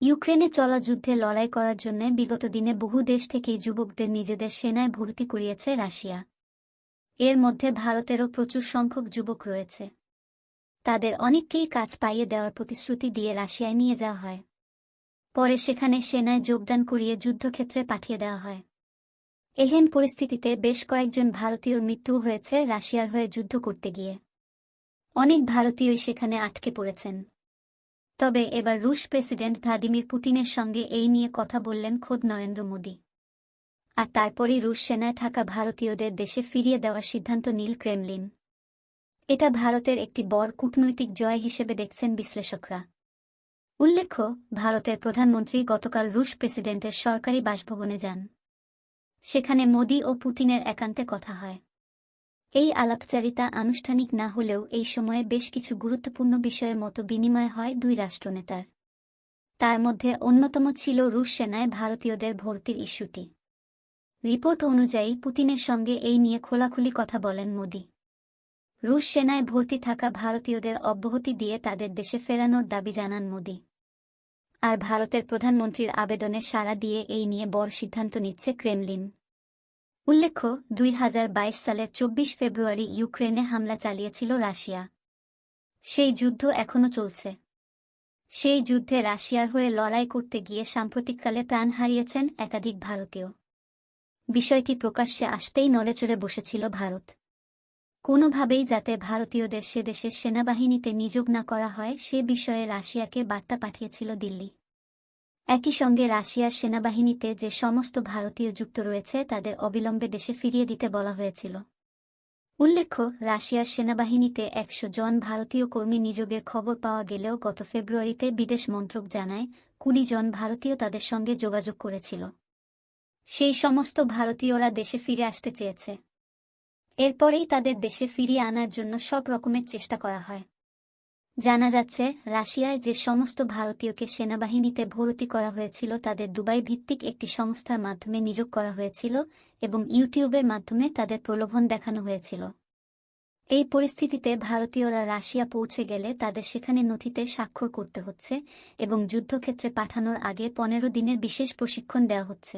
ইউক্রেনে চলা যুদ্ধে লড়াই করার জন্য বিগত দিনে বহু দেশ থেকেই যুবকদের নিজেদের সেনায় ভর্তি করিয়েছে রাশিয়া। এর মধ্যে ভারতেরও প্রচুর সংখ্যক যুবক রয়েছে। তাদের অনেককেই কাজ পাইয়ে দেওয়ার প্রতিশ্রুতি দিয়ে রাশিয়ায় নিয়ে যাওয়া হয়। পরে সেখানে সেনায় যোগদান করিয়ে যুদ্ধক্ষেত্রে পাঠিয়ে দেওয়া হয়। এহেন পরিস্থিতিতে বেশ কয়েকজন ভারতীয়র মৃত্যু হয়েছে রাশিয়ার হয়ে যুদ্ধ করতে গিয়ে। অনেক ভারতীয়ই সেখানে আটকে পড়েছেন। তবে এবার রুশ প্রেসিডেন্ট ভ্লাদিমির পুতিনের সঙ্গে এই নিয়ে কথা বললেন খোদ নরেন্দ্র মোদী। আর তারপরই রুশ সেনায় থাকা ভারতীয়দের দেশে ফিরিয়ে দেওয়ার সিদ্ধান্ত নীল ক্রেমলিন। এটা ভারতের একটি বড় কূটনৈতিক জয় হিসেবে দেখছেন বিশ্লেষকরা। উল্লেখ্য, ভারতের প্রধানমন্ত্রী গতকাল রুশ প্রেসিডেন্টের সরকারি বাসভবনে যান। সেখানে মোদি ও পুতিনের একান্তে কথা হয়। এই আলাপচারিতা আনুষ্ঠানিক না হলেও এই সময়ে বেশ কিছু গুরুত্বপূর্ণ বিষয়ে মতো বিনিময় হয় দুই রাষ্ট্রনেতার। তার মধ্যে অন্যতম ছিল রুশ সেনায় ভারতীয়দের ভর্তির ইস্যুটি। রিপোর্ট অনুযায়ী পুতিনের সঙ্গে এই নিয়ে খোলাখুলি কথা বলেন মোদি। রুশ সেনায় ভর্তি থাকা ভারতীয়দের অব্যাহতি দিয়ে তাদের দেশে ফেরানোর দাবি জানান মোদি। আর ভারতের প্রধানমন্ত্রীর আবেদনে সাড়া দিয়ে এই নিয়ে বড় সিদ্ধান্ত নিচ্ছে ক্রেমলিন। উল্লেখ্য, দুই হাজার বাইশ সালের চব্বিশ ফেব্রুয়ারি ইউক্রেনে হামলা চালিয়েছিল রাশিয়া। সেই যুদ্ধ এখনও চলছে। সেই যুদ্ধে রাশিয়ার হয়ে লড়াই করতে গিয়ে সাম্প্রতিককালে প্রাণ হারিয়েছেন একাধিক ভারতীয়। বিষয়টি প্রকাশ্যে আসতেই নড়েচড়ে বসেছিল ভারত। কোনোভাবেই যাতে ভারতীয়দের সে দেশের সেনাবাহিনীতে নিযোগ না করা হয়, সে বিষয়ে রাশিয়াকে বার্তা পাঠিয়েছিল দিল্লি। একই সঙ্গে রাশিয়ার সেনাবাহিনীতে যে সমস্ত ভারতীয় যুক্ত রয়েছে, তাদের অবিলম্বে দেশে ফিরিয়ে দিতে বলা হয়েছিল। উল্লেখ্য, রাশিয়ার সেনাবাহিনীতে একশো জন ভারতীয় কর্মী নিযোগের খবর পাওয়া গেলেও গত ফেব্রুয়ারিতে বিদেশ মন্ত্রক জানায়, কুড়ি জন ভারতীয় তাদের সঙ্গে যোগাযোগ করেছিল। সেই সমস্ত ভারতীয়রা দেশে ফিরে আসতে চেয়েছে। এরপরেই তাদের দেশে ফিরিয়ে আনার জন্য সব রকমের চেষ্টা করা হয়। জানা যাচ্ছে, রাশিয়ায় যে সমস্ত ভারতীয়কে সেনাবাহিনীতে ভর্তি করা হয়েছিল তাদের দুবাই ভিত্তিক একটি সংস্থার মাধ্যমে নিয়োগ করা হয়েছিল এবং ইউটিউবের মাধ্যমে তাদের প্রলোভন দেখানো হয়েছিল। এই পরিস্থিতিতে ভারতীয়রা রাশিয়া পৌঁছে গেলে তাদের সেখানে নথিতে স্বাক্ষর করতে হচ্ছে এবং যুদ্ধক্ষেত্রে পাঠানোর আগে পনেরো দিনের বিশেষ প্রশিক্ষণ দেওয়া হচ্ছে।